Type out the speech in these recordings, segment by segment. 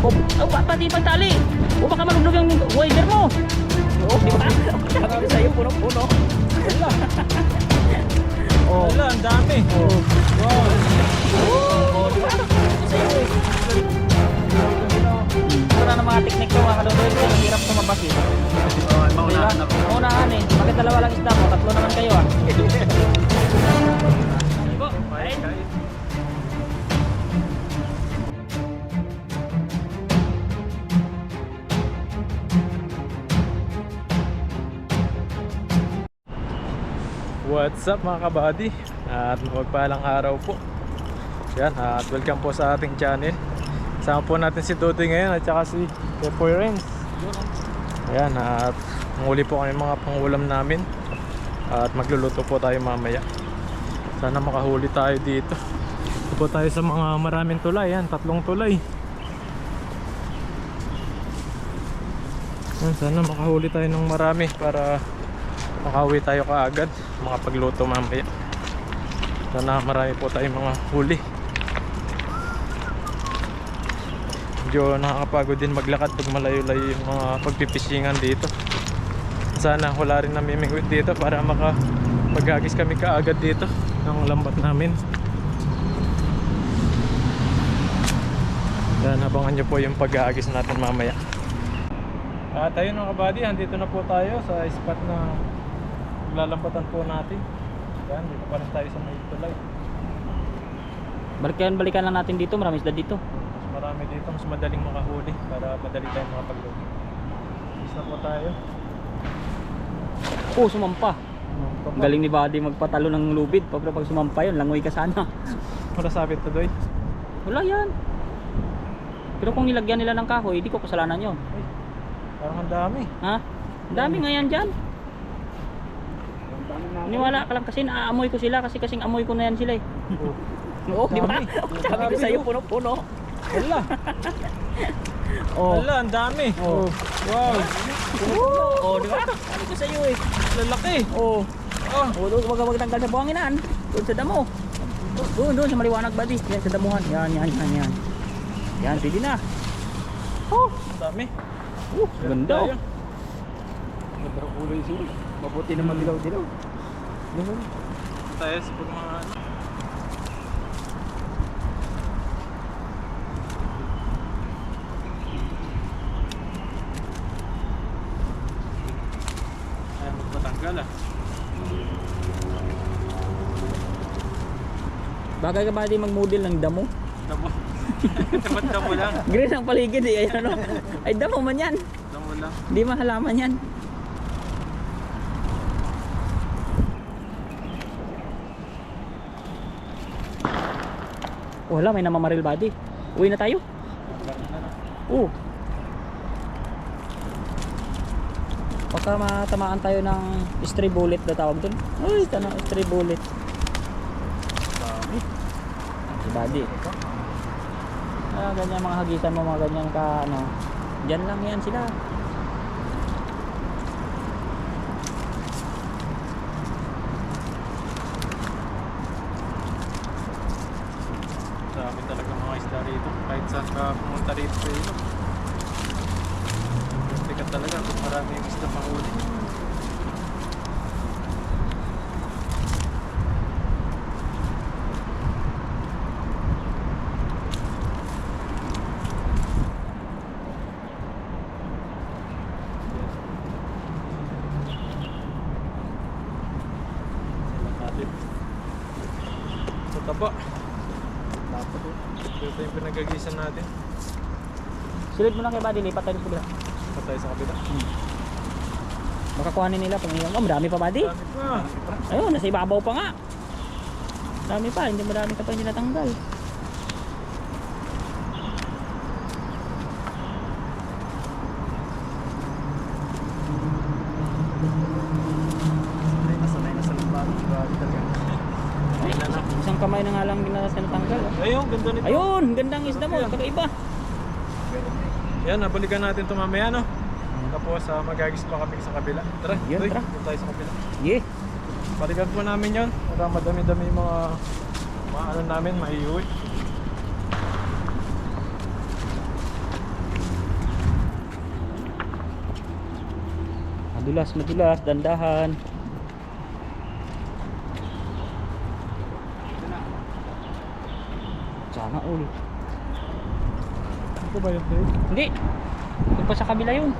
O, oh, pati pang tali. O baka malugnog yung wider mo. O, di ba? Sabi ko sa'yo, puno-puno. Wala. O, Wala, ang dami. o. Wow. O, ko eh. Wala na mga teknik ko mga kadodoy. Ang hirap tumabas eh. Oh, maunahan Diba? ako. Maunahan eh. Bakit dalawa lang isda mo? Tatlo naman kayo ah. What's up mga kabady? At mapagpalang araw po. Yan, at welcome po sa ating channel. Sama po natin si Tutoy ngayon at saka si Pepoy Renz. Ayan, at muli po kami mga pangulam namin. At magluluto po tayo mamaya. Sana makahuli tayo dito. Ito tayo sa mga maraming tulay. Yan, tatlong tulay. Yan, sana makahuli tayo ng marami para makauwi tayo kaagad. Makapagluto mamaya. Sana marami po tayong mga huli. Medyo nakakapagod din maglakad pag malayo-layo yung mga pagpipisingan dito. Sana wala rin namimingwit dito para makapagagis kami kaagad dito ng lambat namin. Yan abangan nyo po yung pag-aagis natin mamaya. At ayun mga kabady, andito na po tayo sa spot na Maglalambatan po natin. Yan, dito pa rin tayo sa may tulay. Balikan, balikan lang natin dito. Marami isda dito. Mas marami dito, mas madaling makahuli para madali tayong makapagluto. Is na po tayo. Oh, sumampa. Papa- Galing ni Buddy magpatalo ng lubid. Pag pag sumampa yun, langoy ka sana. Wala sabit to doy. Wala yan. Pero kung nilagyan nila ng kahoy, hindi ko kasalanan yon. Ay, parang ang dami. Ha? Ang Dami nga yan dyan. Niwala ka lang kasi naaamoy ko sila kasi kasing amoy ko na yan sila eh. Oh. Oo, di ba? Sabi ko sa'yo, puno-puno. Wala. Oh. Wala, ang dami. Oh. Wow. Oh, di ba? Sabi ko sa'yo eh. Lalaki. Oh. Oh. Oh, doon wag wag tanggal sa buhanginan. Doon sa damo. Doon, doon sa maliwanag buddy. Yan sa damuhan. Yan, yan, yan, yan. Yan, pwede na. Oh, Ang dami. ganda. oh. Ganda ng ulo yung sili. Mabuti naman dilaw-dilaw. Ito tayo sa pag mga. Ayan, magpatanggal ah. Bagay ka buddy mag-model ng damo. Damo. Ba't damo lang? Green ang paligid eh. Ayan ano. Ay, damo man yan. Damo lang. Di mahalaman yan. Wala, may namamaril buddy. Uwi na tayo. Oo. Baka matamaan tayo ng stray bullet na tawag dun. Uy, tanong stray bullet. Si buddy. Ah, ganyan mga hagisan mo, mga ganyan ka, ano. Diyan lang yan sila. Dami talaga rito. Kahit saan ka pumunta rito sa ilo. Tikat talaga kung marami yung isda mahuli. Silang natin. Sa taba. Dapat oh. Ito yung pinagagisan natin. Silid mo lang kay buddy, lipat tayo sa kabila. Patay sa kabila. Baka kuhanin nila pag Oh, madami pa buddy. Dami pa. Ayun, nasa ibabaw pa nga. Dami pa, hindi marami ka pa hindi natanggal. Isang, kamay na nga lang nasa natanggal. oh. Ayun, ganda nito. Ayun, gandang isda mo, kakaiba. Yan, nabalikan natin ito mamaya, no? Tapos uh, magagispa kami sa kabila. Tara, Yun, tara. Doon tayo sa kabila. Yeah. Balikan po namin yon para madami-dami mga, mga ano namin, maiuwi. Madulas, madulas, dandahan. Sana ulit. Ito ba yun, Dave? Hindi. Doon pa sa kabila yun.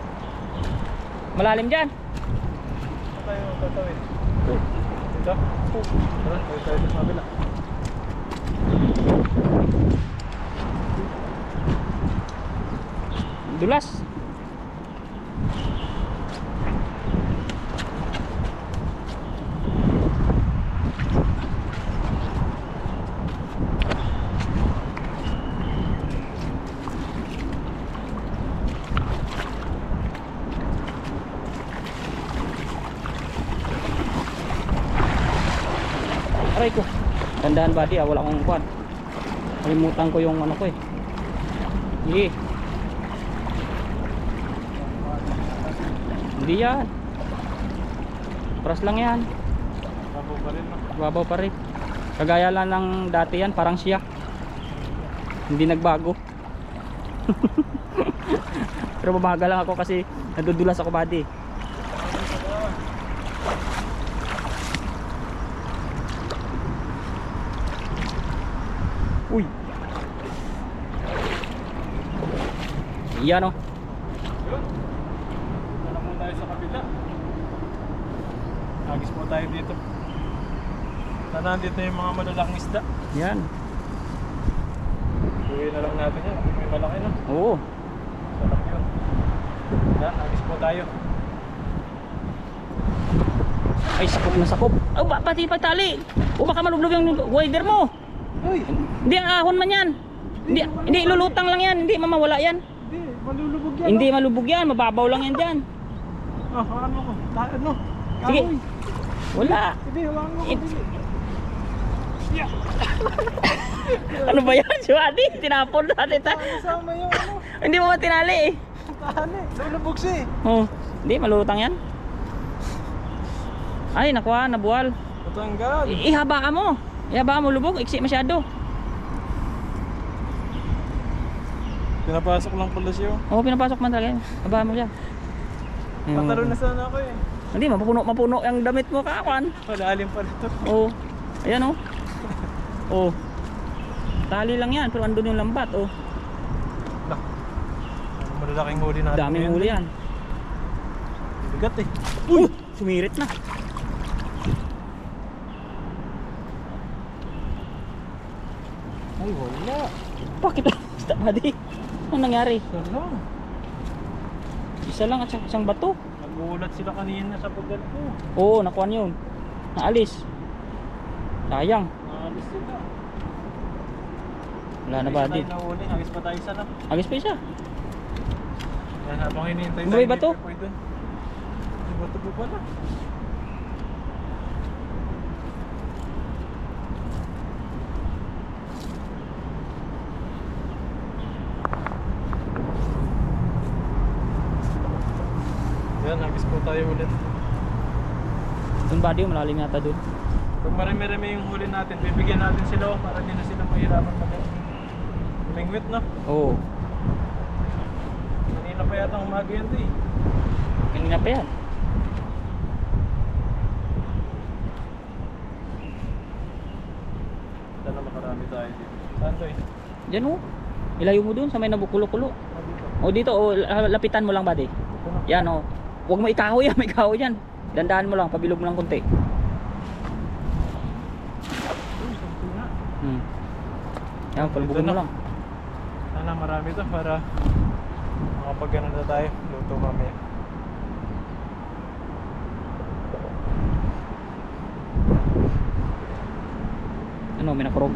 Malalim dyan. Saan tayo tatawid? Dito? Tara, tayo tayo sa kabila. Dulas. Aray ko. Tandaan buddy ah, wala akong kwan. Kalimutan ko yung ano ko eh. Sige. Hindi yan. Pras lang yan. Tapo pa rin? Babaw pa rin. Kagaya lang ng dati yan, parang siya. Hindi nagbago. Pero bumaga lang ako kasi nadudulas ako buddy. Uy. Yan oh. Yun. Tara muna tayo sa kabila. Agis po tayo dito. Sana dito yung mga malalaking isda. Yan. Uwi na lang natin yan. May malaki no. Oo. Sarap yun. Na, agis po tayo. Ay, sakop na sakop. Oh, ba pati pagtali. O baka malublob yung wider mo. Uy! Hindi ahon man yan. Hindi, hindi lulutang lang yan. Hindi mamawala yan. Hindi, malulubog yan. Hindi malubog yan. Mababaw lang yan dyan. Ah, ano ko? Ano? Sige. Wala. Hindi, hawakan mo. It... Ano ba yan? Si Wadi, tinapon natin ta. Kasama yung ano. Hindi mo matinali eh. Tali. Lulubog siya eh. Oh, hindi malulutang yan. Ay, nakuha, nabuwal. Matanggal. I- Ihabaan mo. Ihabaan mo lubog, iksi masyado. Pinapasok lang pala siya. Oo, pinapasok man talaga. Ihabaan mo siya. Pataro na sana ako eh. Hindi, mapuno, mapuno yung damit mo kawan. Malalim pa rito. Oo. Ayan oh. Oh. Tali lang yan, pero andun yung lambat oh. Ano, malalaking huli natin. Daming huli yan. Bigat eh. Uy! Sumirit na. Ay, wala. Bakit? Basta buddy. Ano nangyari? Wala. Isa lang at isang bato. Nagulat sila kanina sa pagdal ko. Oo, nakuha yun. Naalis. Sayang. Naalis sila. Wala na buddy. Agis pa tayo nahuli. Agis pa tayo sa lap. Agis pa isa. Habang hinihintay May bato? May doon. May bato po pala. Yan, agis po tayo ulit. Dun buddy, malalim yata dun. Pag marami-rami yung huli natin, bibigyan natin sila oh, para di na sila mahirapan mag Mingwit no? Oo. Kanina pa yata umaga yan eh. Kanina pa yan. Sana makarami tayo dito. Saan to eh? Diyan oh. Ilayo mo dun sa may nabukulo-kulo. Ah, dito. O dito, o lapitan mo lang. Ito na. Yan o. Huwag mo ikahoy yan, may kahoy yan. Dandaan mo lang, pabilog mo lang konti. Hmm. Yan, palbugan mo lang. Sana marami to para makapag ano na tayo. Luto mamaya. Ano, may nakurog.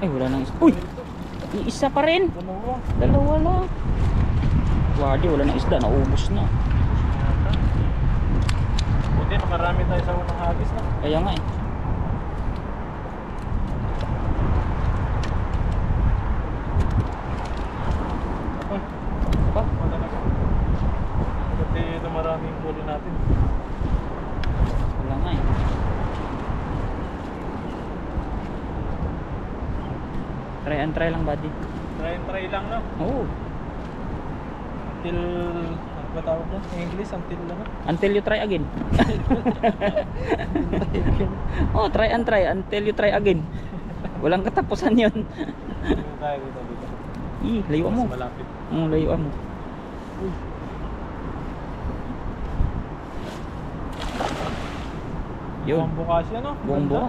Ay, wala nang isa. Uy! May isa pa rin. Dalawa. Dalawa lang. Wadi, wala nang isda. Naubos na. Buti nakarami tayo sa unang agis na. Kaya nga eh. Ako. Pa? Wala na ka. Buti ito maraming huli natin. Wala nga eh. Try and try lang buddy. Try and try lang, no? Oo. Until, ano ba tawag? Sa English, until ano? Until you try again. oh, try and try until you try again. Walang katapusan. Dito tayo dito, dito. Ih, layuan mo. Mas malapit. Ang layuan mo. Yun. Buong bukas yan, no? Buong buo.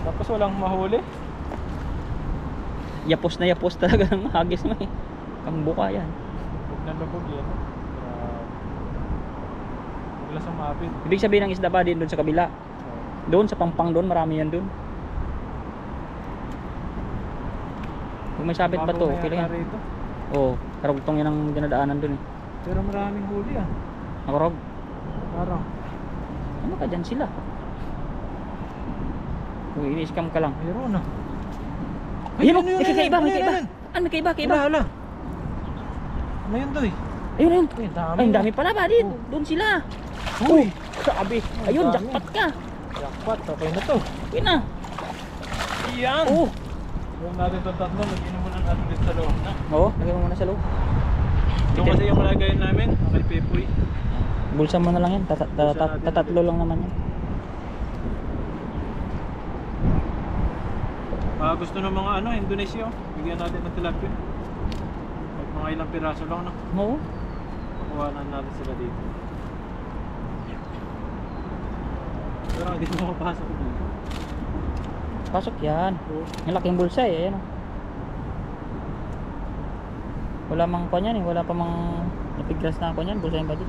Tapos walang mahuli. Yapos na yapos talaga ng hagis mo eh. Ang buka yan. Huwag na lubog yan. Huwag lang sumapit. Ibig sabihin ng isda ba din doon sa kabila? Doon sa pampang doon, marami yan doon. Kung may sabit ba to, okay lang yan. Oo, karugtong yan ang dinadaanan doon eh. Pero maraming huli ah. Nakarog. Parang. Ano ka dyan sila? Kung ini-scam ka lang. Mayroon ah. Ayun, Ayun, ayun, ayun, may ayun. Ano, may kakaiba, kakaiba. Wala, wala. Ano yun doy? Ayun, ayun. Ay, dami. Ay, dami pala ba din? Oh. Doon sila. Uy! Sabi. Ang Ayun, jackpot ka. Jackpot, okay na to. Okay na. Iyan! Oo. Yung natin itong tatlo, mag-inom muna natin dito sa loob na. Oo, lagay mo muna sa loob. Ito kasi yung malagayin namin, ang kay Pepoy. Bulsa mo na lang yan. Natin. tatatlo lang naman yan. Ah, gusto ng mga ano, Indonesia, oh. bigyan natin ng tilapia. Kahit mga ilang piraso lang, no? Oo. Makuha na natin sila dito. Pero hindi mo makapasok dito. Pasok yan. Oo. Ang laking bulsa eh. Ayan o. Wala mang kwan yan eh. Wala pa mang napigras na kwan yan. Bulsa yung body.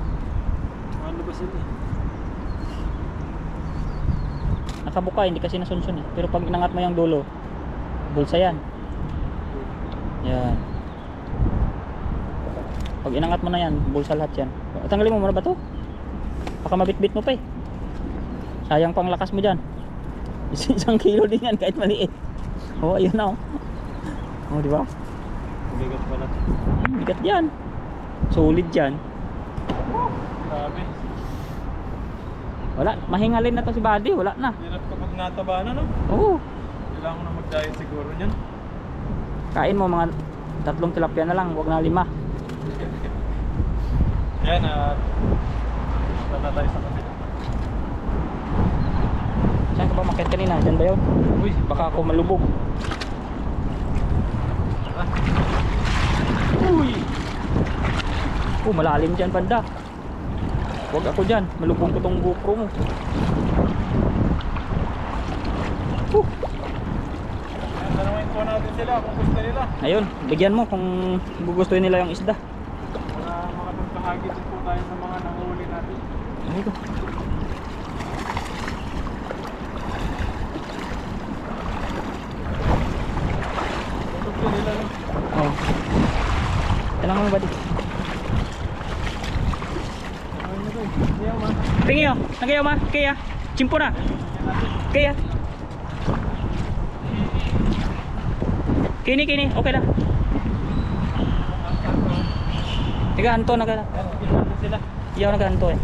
Ano ba sila? eh? Nakabuka, hindi kasi nasunsun eh. Pero pag inangat mo yung dulo, bulsa yan. Yan. Pag inangat mo na yan, bulsa lahat yan. Tanggalin mo muna ba to? Baka mabitbit mo pa eh. Sayang pang lakas mo dyan. Isang kilo din yan kahit maliit. Oh, ayun na oh. Oh, di ba? Bigat pala. Hmm, Bigat yan. Solid yan. Grabe. Wala, mahingalin na to si Buddy. Wala na. Hirap kapag nataba na, no? Oo. Kailangan ko mag-diet siguro niyan. Kain mo mga tatlong tilapia na lang, wag na lima. Yan, at na tayo sa kapila. Saan ka ba makit kanina? Diyan ba yun? Uy, Baka ako malubog. ah, Uy! Oh, malalim dyan banda. Huwag ako dyan. Malubog ko tong GoPro mo. Uh, natin sila kung gusto nila. ayun, bigyan mo kung gugustuhin nila yung isda. Para makapagpahagi din po tayo sa mga nanguhuli natin. Ay ko. Kung gusto nila, no? Oh. Kailangan mo ba di? Ano ma. Tingin oh. Nagayaw ma. Kaya. Chimpo na. Kaya. Kini kini. Okay na. Tiga anto na natin sila. Iyaw na ka anto eh.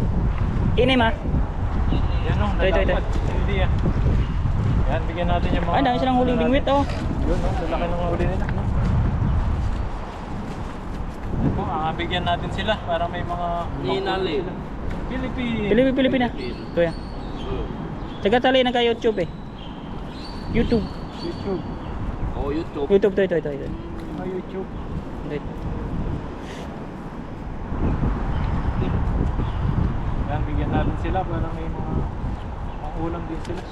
Ini ma. Yan o, Ito, ito, ito. Hindi yan. Yan, bigyan natin yung mga... Ay, dami silang huling bingwit oh. Yun, no? Lalaki ng huli nila. Po, ah, bigyan natin sila para may mga... Ninali. sila. Philippine. Pilipin Pilipina. Ito yan. Taga tali na ka YouTube eh. YouTube. YouTube. Oh, YouTube. YouTube to ito ito ito. Mga YouTube. Ito. Yan, bigyan natin sila para may mga mga ulam din sila.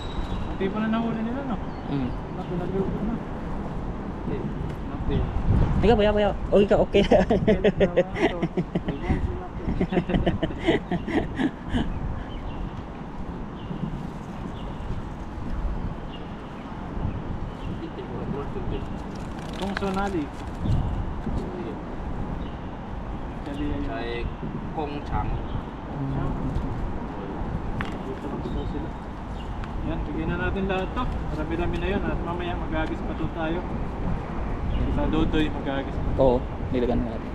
Hindi pa na nahuli nila, no? Mm. Naku, nagluto na. Naku. Tiga baya baya. Okay ka okay. Kung Sonali Ay, Kong Chang. Dito lang po sila. Yan, bigyan na natin lahat to. Marami-rami na yun at mamaya magagis pa to tayo. Sa Dodoy magagis. Oo, nilagyan na natin.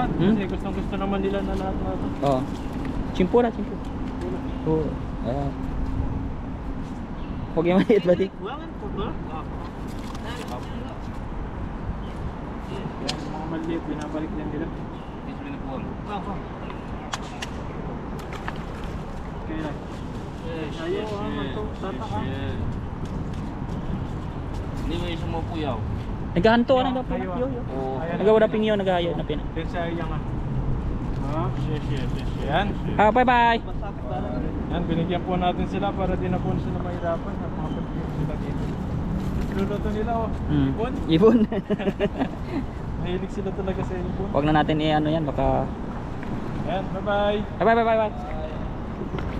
Lang lahat. Hmm? Kasi gustong gusto naman nila na lahat na ito. Oo. Chimpo na, chimpo. Oo. Ayan. Huwag yung maliit ba, Dik? Yan, yung mga maliit, binabalik din nila. Okay lang. Ayaw, ah, manto, tatak, ah. Hindi may sumupuyaw. Naghahanto ka na ah. Yo, yo. Ayan. Nagawa na pinyo, nagahayo na pin. Then sa iyang ah. Yan. Ah, bye bye. Yan, binigyan po natin sila para di na po sila mahirapan. Napakapagpapit sila dito. Luluto nila oh. Hmm. Ibon. Ibon. Mahilig sila talaga sa ibon. Huwag na natin i-ano yan, baka... Yan, bye-bye. Bye bye bye bye bye.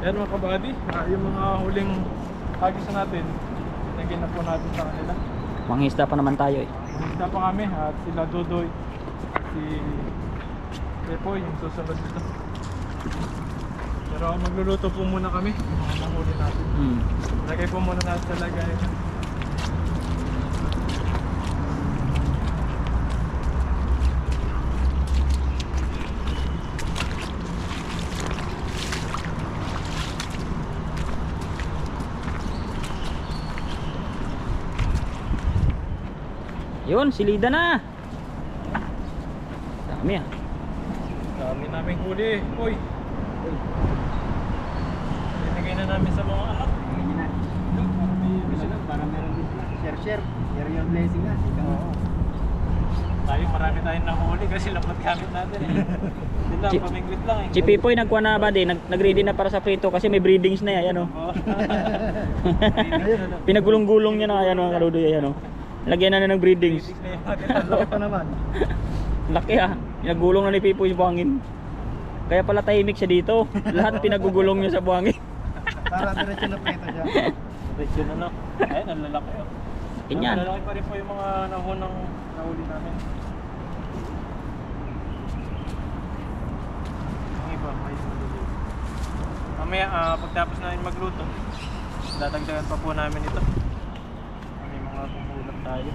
Yan mga kabady, ah, yung mga huling hagis na natin, pinagin na po natin sa kanila. Mangista pa naman tayo eh. Mangista pa kami at sila Dodoy, si Pepoy yung susunod dito. Pero magluluto po muna kami, mga nahuli natin. Hmm. Lagay po muna natin sa lagay. Yun, silida na. Dami ah. Dami namin huli. Uy! Binigay na namin sa mga anak. Para meron din sila. Share, share. Share your blessing na. Ikaw. Oo. Tayo marami tayong nahuli kasi lapot gamit natin eh. Hindi lang, Chi- pamingwit lang eh. Si Pipoy nagkuha na ba din? Nag, nag-ready na para sa prito kasi may breedings na yan. Ano? Oo. Pinagulong-gulong niya na yan mga kaludoy. Ano? Lagyan na na ng breedings. Laki naman. Laki ah. Pinagulong na ni Pipoy sa buhangin. Kaya pala tahimik siya dito. Lahat pinagugulong niya sa buhangin. Para diretso na prito siya. Wait, yun ano. Ayun, ang lalaki oh. Ganyan. Ang lalaki pa rin po yung mga nahunang nahuli namin. Ang iba, may. Mamaya, ah, pagtapos namin magluto, dadagdagan pa po namin ito. Mga tayo.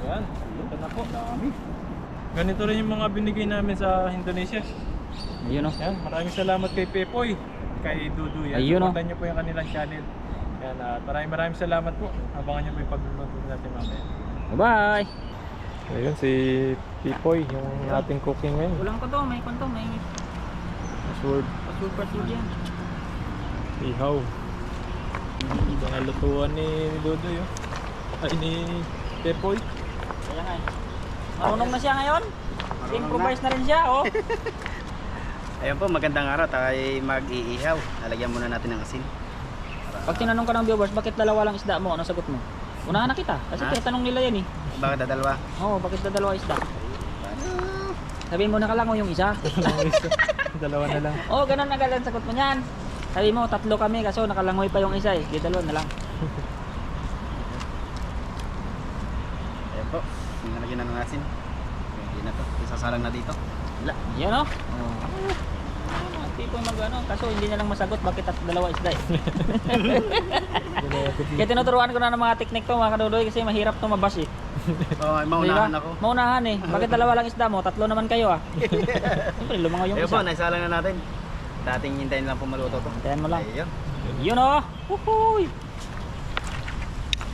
Ayan, ito na po. Dami. Ganito rin yung mga binigay namin sa Indonesia. Ayun oh. Yan, maraming salamat kay Pepoy, kay Dudu. Yan, Ayun, oh. supportan niyo po yung kanilang channel. Yan, at maraming maraming salamat po. Abangan niyo po yung pagluluto natin mamaya. Bye-bye. Ayun, si Pipoy, yung ating cooking ngayon. Kulang ko to. May konto. May Password, pasul-pasul yan. ihaw. Nga lutuan ni Dudu yun. Ay, ni Pepoy. Kaya nga. Marunong na siya ngayon. Improvise na rin siya oh. Ayun po, magandang araw. Tayo mag-iihaw. Lalagyan muna natin ng asin. Pag tinanong ka ng viewers, bakit dalawa lang isda mo? Ano sagot mo? Unahan na kita. Kasi Ha? tinatanong nila yan eh. Bakit dadalwa? Oo, bakit na dalawa isda? Sabihin mo na ka lang oh, yung isa. Dalawa na lang. Oo, oh, ganun na galang sagot mo niyan. Sabi mo, tatlo kami kaso nakalangoy pa yung isa eh. Di dalawa na lang. Ayun po. Nalagyan na ng asin. Hindi na to. Isasalang na dito. Wala. Yan oh. Oh. Ano, mga tipo mag ano, kaso hindi na lang masagot bakit at dalawa isda eh. Kaya tinuturuan ko na ng mga teknik to mga kadudoy kasi mahirap to mabas eh. Oo, oh, maunahan ba? ako. Maunahan eh. Bakit dalawa lang isda mo? Tatlo naman kayo ah. Siyempre, lumangaw yung Ayun po, isa. naisalang na natin. Dating hintayin lang po maluto to. Tayan mo lang. Ayun. Yun oh. Huhuy.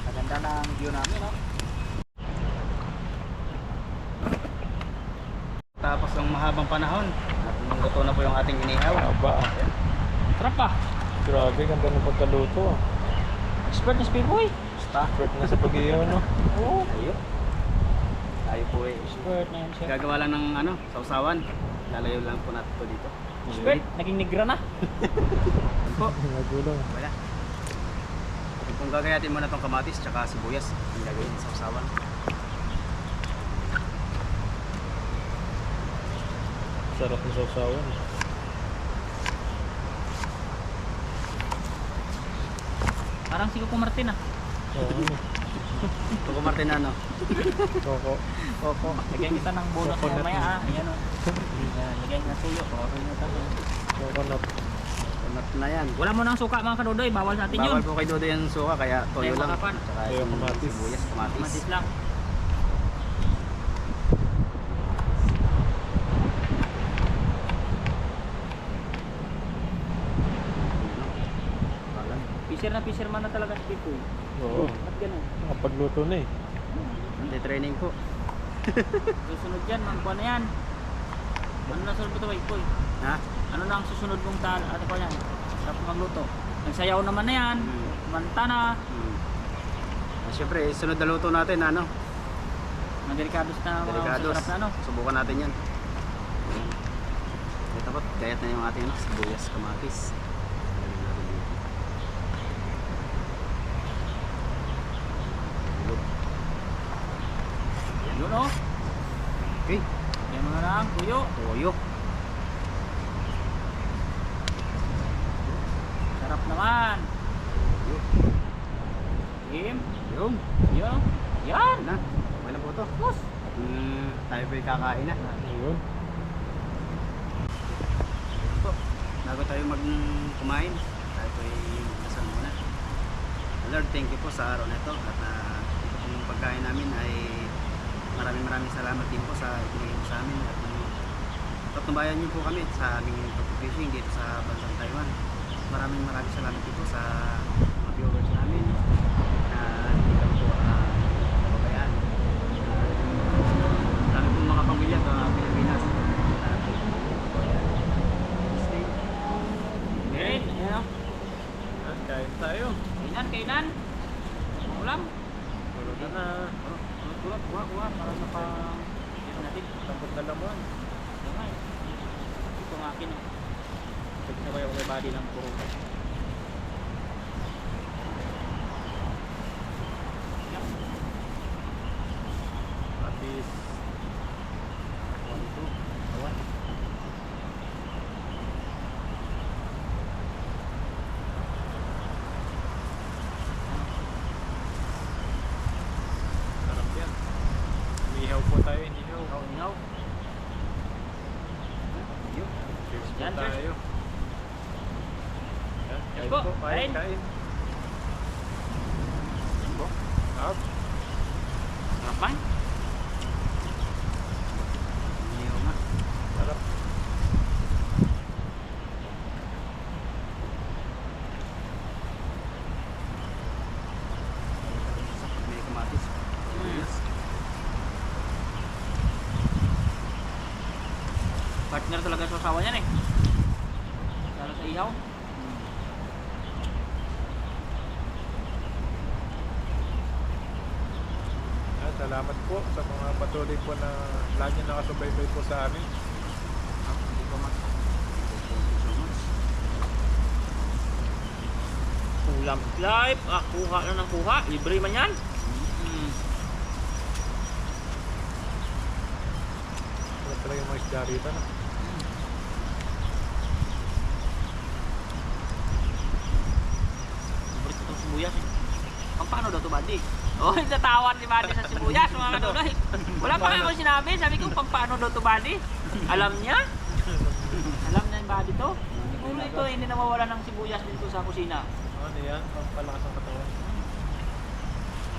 Maganda na ang view namin oh. Tapos ang mahabang panahon, at luto na po yung ating inihaw. Aba, Sarap pa. grabe, ganda ng pagkaluto. ah. Expert na si Pipoy. Expert na sa pag-ihaw, no? Oo. Ayun. Tayo po eh. Expert na yan siya. Gagawa lang ng ano, sausawan. Lalayo lang po natin to dito. Expert. Naging negra na. Po. Nagulong. Wala. Kung gagayatin mo na tong kamatis tsaka sibuyas, yung gagawin sa sausawan. Sarap ng sausawan. Parang si Coco Martin ah. Oo. Kung Martin ano? Koko. Coco. Lagyan kita ng bonus Coconut. mamaya ah. Ayan oh. Ayan, Lagyan kita suyo. Okay na tayo. Coconut. Na yan. Wala mo nang suka mga kadodoy. Bawal sa atin yun. Bawal po kay Dodo yung suka, kaya toyo Kaya lang. makapan. Tsaka Toyo, yung kamatis. sibuyas, kamatis. Matis lang. Fisher na fisherman na talaga si Pipoy. Oo. Ba't ganun? Nakapagluto na eh. Anti-training po. Susunod yan, magkuha na yan. Ano na sunod mo ito, Pipoy? Ha? Ano na ang susunod mong tal ano pa yan? Sarap magluto. Nagsayaw naman na yan. Hmm. Manta na. Hmm. Ah, Siyempre, sunod na luto natin, ano? Mga delikados na mga Delicados. na ano. Subukan natin yan. Ito po, gayat na yung ating ano, sibuyas, kamatis. Lagyan natin dito. Look. Yun o. Okay, Yan mga na ang kuyo. toyo. Sarap naman. Toyo. Game. Yung, Yun o. Yan. na. Okay na po ito. Boss. Hmm, tayo po'y kakain na. Ayun. po. Bago tayo mag kumain, tayo po dasal muna. Lord, thank you po sa araw na ito at uh, ito pong pagkain namin ay maraming maraming salamat din po sa ibigay sa amin at patnubayan niyo po kami sa aming pag-fishing dito sa bansang Taiwan. Maraming maraming salamat din po sa mga viewers namin na hindi kami po uh, nababayaan. Uh, dami pong mga pamilya sa Pilipinas. Uh, kain tayo. Kainan, kainan. Ulam. Puro na Tulad, kuha, kuha. Para sa pang... Yan natin. Lambot na lamon. Yan nga eh. Ito ang akin. Sabay ako kay body ng puro. Yan. Patis. One, two. Awan. Sarap yan. Umihaw po tayo, inihaw. Ikaw, ikaw. Cheers po Yan, cheers. tayo. Yan, Cheers kain po. po. Kain, Kain. kain. Sarap. Sarap man. Inihaw nga. Sarap. May kamatis. Mm. Partner talaga sa asawa niyan eh. Lalo sa ihaw. Yan, salamat po sa mga patuloy po na lagi nakasubaybay po sa amin. Ulam live. Ah, kuha na ng kuha. Libre man yan. Mm. Wala talaga yung mga isda rito. No? Paborito itong sibuyas eh. Ang paano daw to Badi? Oh, natawan ni Badi sa sibuyas mga kanunoy. Wala pa nga ako sinabi. Sabi ko, pampano daw to Badi? Alam niya? Alam na yung Badi to? Siguro ito hindi na mawala ng sibuyas dito sa kusina. Ano yan? Pampalakas ang katawan.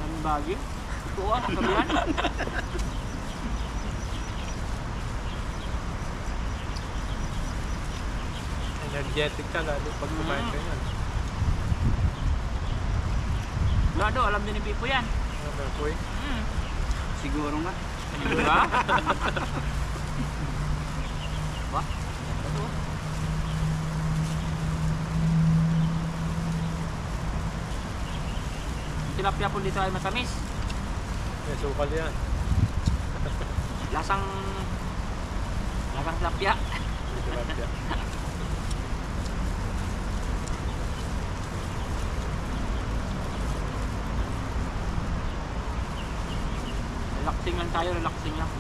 Ni Badi? Ito ah, nakabihan. Energetic ka lalo pag kumain ka yan. Lado, alam din ni Pipo yan. Boy? Hmm. Siguro nga. Di ba? ba? Ito. Tilapia po dito ay matamis. May sukal yan. Lasang lasang tilapia. Tilapia. Relaxing lang tayo, relaxing lang.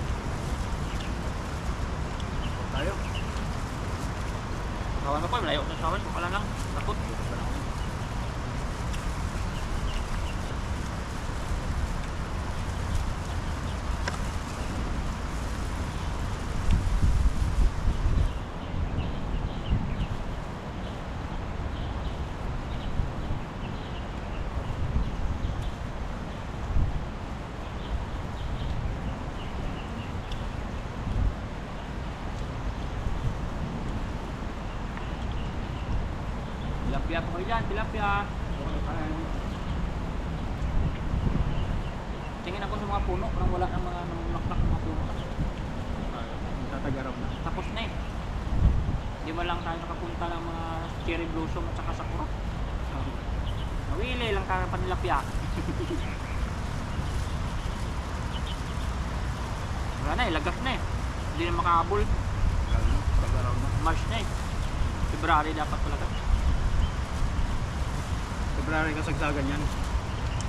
dyan, tilapia. Tingin ako sa mga puno, parang wala ng mga nangunaktak mga puno. Tataga na. Tapos na eh. Hindi mo lang tayo nakapunta ng mga cherry blossom at saka sakura. Nawili lang tayo panilapia. wala na eh, lagas na eh. Hindi na makaabol. March na eh. February dapat pala February kasagsagan yan.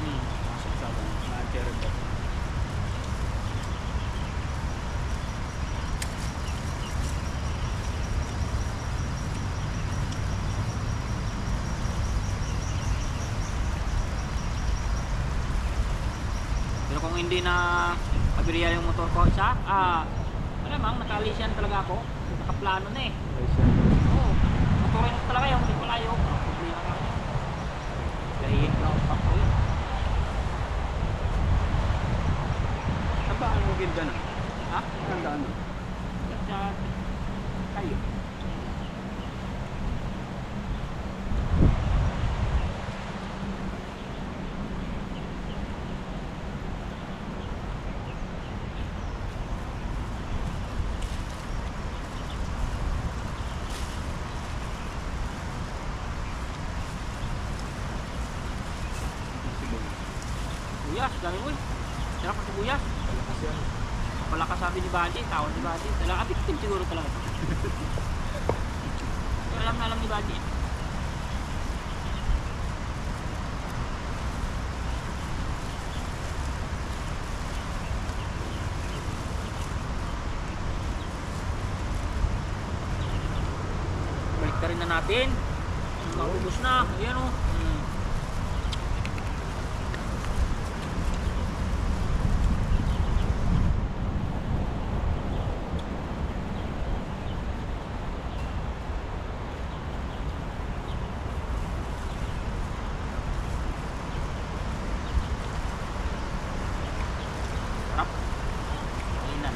Hmm. Kasagsagan. Na cherry blossom. Pero kung hindi na pabiriya yung motor ko isa, ah, malamang nakaalis yan talaga ako. Nakaplano na eh. Oo. Motorin ko talaga yung hindi ko layo. Ang Problema ka na. Lahihin ko lang ako yun. Ka na? Ha? Ang na? Sa kayo. Sibuyas, dami mo. Sarap ang sibuyas. Malakas yan. Palakas sabi ni Buddy, tawag ni Buddy. Talaga, victim siguro talaga. Alam na alam ni Buddy. Balik rin na natin. Maubos na. Ayan o. Hmm. Sarap. Kainan.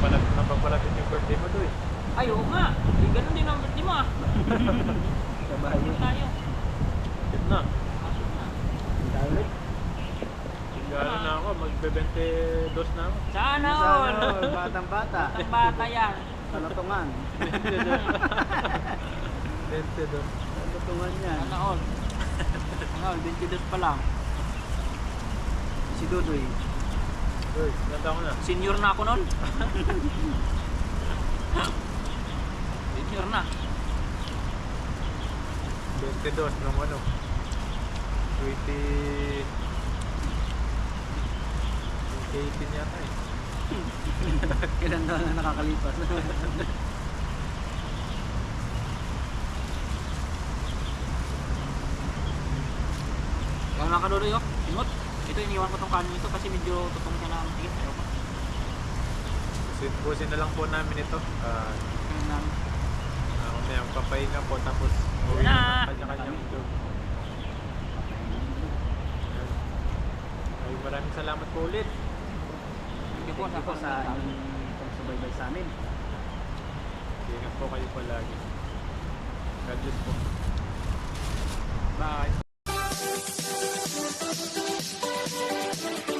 Palat, napapalapit yung birthday mo doy. Ay, oo nga. Di ganun din ang birthday mo ah. Sa bahay Ayun mo. tayo. Yun na. Pasok na. Dahil Gano na ako, magbe-22 na ako. Sana Sana all. all, batang bata. Ang bata yan. Talutungan. 22. Talutungan yan. Sana all. Sana all. 22 pa lang. Si Dudoy. Doy, ganda ko na. Senior na ako nun. Senior na. 22 nung ano. 20... 2018 yata eh. Kailan daw na nakakalipas. Kaya mga kaduloy oh. Sinot. Ito iniwan ko tong kanin ito kasi medyo tutong siya na matigit. Ayaw ko. Busin na lang po namin ito. Ah, Kaya namin. na yung papahinga po tapos uwi Na! ng kanya-kanyang job. Ay, maraming salamat po ulit. Thank you po Thank you po sa sa inyong pagsubaybay sa amin. Ingat po kayo palagi. God bless po. Bye! どうぞ。